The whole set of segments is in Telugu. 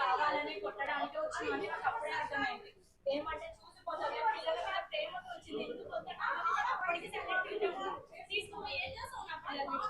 కావాలని కొట్టడానికి వచ్చిందని Ja.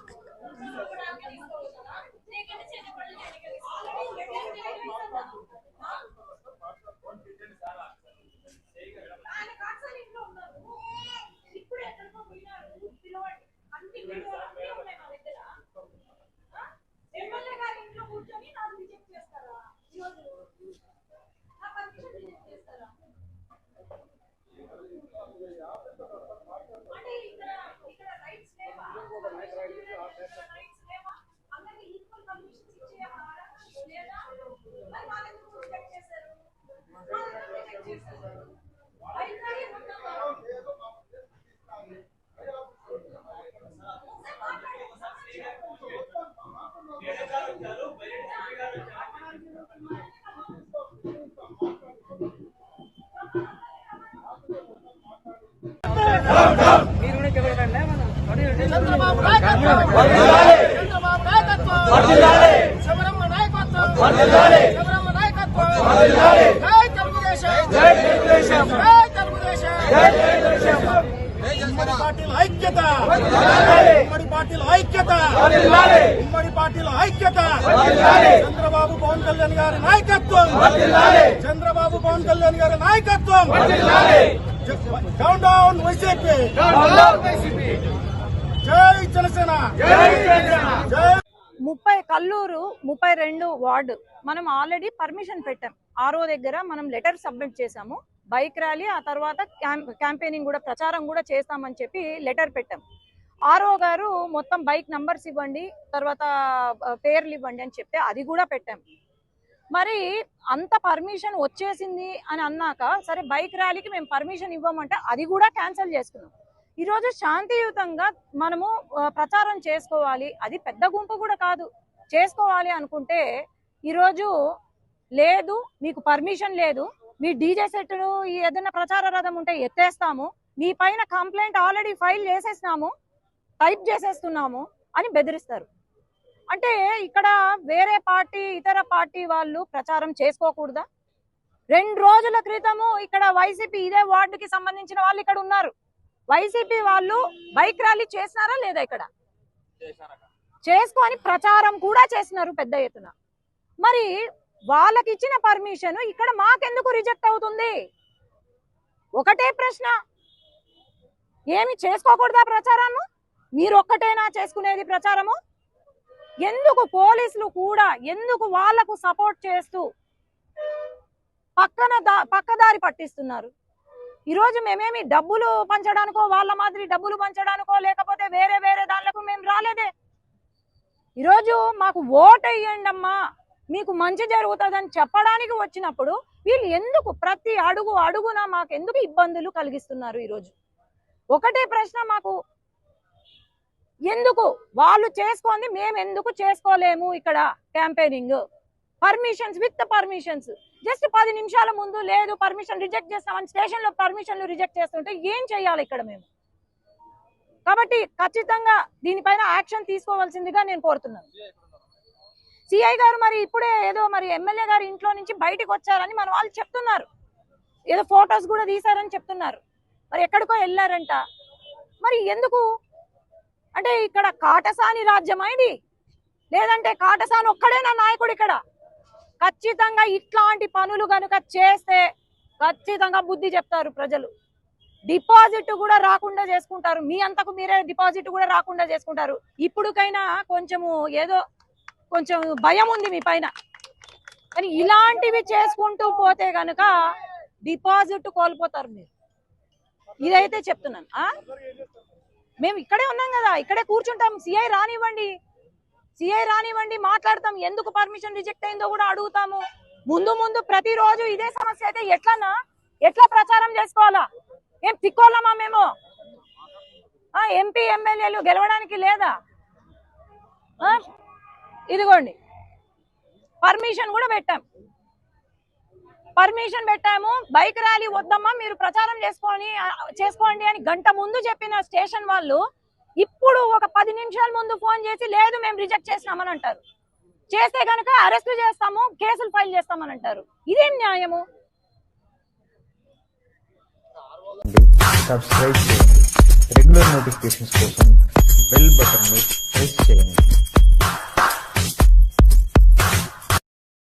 చంద్రబాబు నాయకత్వం చంద్రబాబు నాయకత్వం శబరమ్మ నాయకత్వం శబరమ్మ నాయకత్వం ఉమ్మడి పార్టీల ఐక్యత. ఉమ్మడి పార్టీల ఐక్యత. ఉమ్మడి పార్టీల ఐక్యత. చంద్రబాబు పవన్ కళ్యాణ్ గారి నాయకత్వం. చంద్రబాబు పవన్ కళ్యాణ్ గారి నాయకత్వం. డౌన్ డౌన్ వైసీపీ జై జనసేన. జై ముప్పై కల్లూరు ముప్పై రెండు వార్డు. మనం ఆల్రెడీ పర్మిషన్ పెట్టాం. ఆరో దగ్గర మనం లెటర్ సబ్మిట్ చేసాము బైక్ ర్యాలీ ఆ తర్వాత క్యాంపెయినింగ్ కూడా ప్రచారం కూడా చేస్తామని చెప్పి లెటర్ పెట్టాం. ఆరో గారు మొత్తం బైక్ నంబర్స్ ఇవ్వండి తర్వాత పేర్లు ఇవ్వండి అని చెప్తే అది కూడా పెట్టాం. మరి అంత పర్మిషన్ వచ్చేసింది అని అన్నాక సరే బైక్ ర్యాలీకి మేము పర్మిషన్ ఇవ్వమంటే అది కూడా క్యాన్సిల్ చేసుకున్నాం. ఈరోజు శాంతియుతంగా మనము ప్రచారం చేసుకోవాలి. అది పెద్ద గుంపు కూడా కాదు. చేసుకోవాలి అనుకుంటే ఈరోజు లేదు మీకు పర్మిషన్ లేదు. మీ డీజే సెట్లు ఏదైనా ప్రచార రథం ఉంటే ఎత్తేస్తాము. మీ పైన కంప్లైంట్ ఆల్రెడీ ఫైల్ చేసేసినాము. టైప్ చేసేస్తున్నాము అని బెదిరిస్తారు. అంటే ఇక్కడ వేరే పార్టీ ఇతర పార్టీ వాళ్ళు ప్రచారం చేసుకోకూడదా? రెండు రోజుల క్రితము ఇక్కడ వైసీపీ ఇదే వార్డుకి సంబంధించిన వాళ్ళు ఇక్కడ ఉన్నారు. వైసీపీ వాళ్ళు బైక్ ర్యాలీ చేసినారా లేదా ఇక్కడ? చేసుకొని ప్రచారం కూడా చేసినారు పెద్ద ఎత్తున. మరి వాళ్ళకి ఇచ్చిన పర్మిషన్ ఇక్కడ మాకెందుకు రిజెక్ట్ అవుతుంది? ఒకటే ప్రశ్న. ఏమి చేసుకోకూడదా ప్రచారము మీరు ఒక్కటేనా చేసుకునేది ప్రచారము? ఎందుకు పోలీసులు కూడా ఎందుకు వాళ్ళకు సపోర్ట్ చేస్తూ పక్కన దా పక్కదారి పట్టిస్తున్నారు? ఈరోజు మేమేమి డబ్బులు పంచడానికో వాళ్ళ మాదిరి డబ్బులు పంచడానికో లేకపోతే వేరే వేరే దానిలకు మేము రాలేదే? ఈరోజు మాకు ఓటు వేయండి అమ్మా మీకు మంచి జరుగుతుందని చెప్పడానికి వచ్చినప్పుడు వీళ్ళు ఎందుకు ప్రతి అడుగు అడుగున మాకు ఎందుకు ఇబ్బందులు కలిగిస్తున్నారు ఈరోజు? ఒకటే ప్రశ్న మాకు. ఎందుకు? వాళ్ళు చేసుకుంది మేము ఎందుకు చేసుకోలేము ఇక్కడ campaigning? Permissions with permissions. Just పది నిమిషాల ముందు లేదు పర్మిషన్ రిజెక్ట్ చేస్తామని స్టేషన్లో పర్మిషన్లు రిజెక్ట్ చేస్తుంటే ఏం చేయాలి ఇక్కడ మేము? కాబట్టి ఖచ్చితంగా దీనిపైన యాక్షన్ తీసుకోవాల్సిందిగా నేను కోరుతున్నాను. సిఐ గారు మరి ఇప్పుడే ఏదో మరి ఎమ్మెల్యే గారి ఇంట్లో నుంచి బయటకు వచ్చారని మన వాళ్ళు చెప్తున్నారు. ఏదో ఫొటోస్ కూడా తీశారని చెప్తున్నారు. మరి ఎక్కడికో వెళ్ళారంట. మరి ఎందుకు? అంటే ఇక్కడ కాటసాని రాజ్యమా ఇది? లేదంటే కాటసాని ఒక్కడేనా నాయకుడు ఇక్కడ? ఖచ్చితంగా ఇట్లాంటి పనులు కనుక చేస్తే ఖచ్చితంగా బుద్ధి చెప్తారు ప్రజలు. డిపాజిట్ కూడా రాకుండా చేసుకుంటారు. మీ అంతకు మీరే డిపాజిట్ కూడా రాకుండా చేసుకుంటారు. ఇప్పుడుకైనా కొంచెము ఏదో కొంచెం భయం ఉంది మీ పైన. కానీ ఇలాంటివి చేసుకుంటూ పోతే గనుక డిపాజిట్ కోల్పోతారు మీరు. ఇదైతే చెప్తున్నాను ఆ? మేము ఇక్కడే ఉన్నాం కదా ఇక్కడే కూర్చుంటాం. సిఐ రానివ్వండి. సిఐ రానివ్వండి మాట్లాడతాం. ఎందుకు పర్మిషన్ రిజెక్ట్ అయిందో కూడా అడుగుతాము. ముందు ముందు ప్రతిరోజు ఇదే సమస్య అయితే ఎట్లన్నా ఎట్లా ప్రచారం చేసుకోవాలా? ఏం తిక్కోలమా మేము? ఆ ఎంపీ ఎమ్మెల్యేలు గెలవడానికి లేదా? ఆ? ఇదిగోండి. పర్మిషన్ కూడా పెట్టాం. పర్మిషన్ పెట్టాము. బైక్ ర్యాలీ వద్దమ్మా మీరు ప్రచారం చేసుకొని చేసుకోండి అని గంట ముందు చెప్పిన స్టేషన్ వాళ్ళు ఇప్పుడు ఒక పది నిమిషాల ముందు ఫోన్ చేసి లేదు మేము రిజెక్ట్ చేసినామని అంటారు. చేస్తే కనుక అరెస్ట్ చేస్తాము కేసులు ఫైల్ చేస్తామని అంటారు. ఇదేం న్యాయము? సబ్స్క్రైబ్ చేయండి. రెగ్యులర్ నోటిఫికేషన్స్ కోసం బెల్ బటన్ ప్రెస్ చేయండి.